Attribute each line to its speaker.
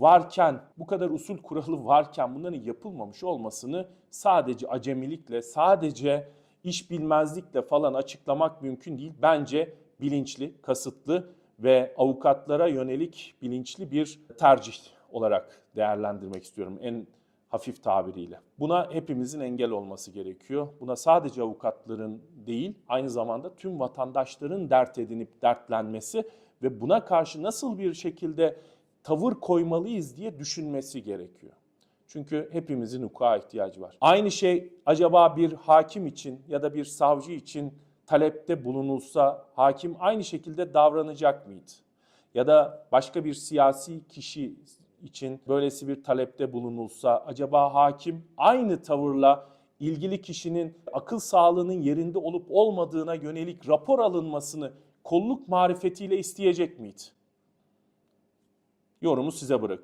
Speaker 1: varken, bu kadar usul kuralı varken bunların yapılmamış olmasını sadece acemilikle, sadece iş bilmezlikle falan açıklamak mümkün değil. Bence bilinçli, kasıtlı ve avukatlara yönelik bilinçli bir tercih olarak değerlendirmek istiyorum en hafif tabiriyle. Buna hepimizin engel olması gerekiyor. Buna sadece avukatların değil, aynı zamanda tüm vatandaşların dert edinip dertlenmesi ve buna karşı nasıl bir şekilde tavır koymalıyız diye düşünmesi gerekiyor. Çünkü hepimizin hukuka ihtiyacı var. Aynı şey acaba bir hakim için ya da bir savcı için talepte bulunulsa hakim aynı şekilde davranacak mıydı? Ya da başka bir siyasi kişi için böylesi bir talepte bulunulsa acaba hakim aynı tavırla ilgili kişinin akıl sağlığının yerinde olup olmadığına yönelik rapor alınmasını kolluk marifetiyle isteyecek miydi? Yorumu size bırakıyorum.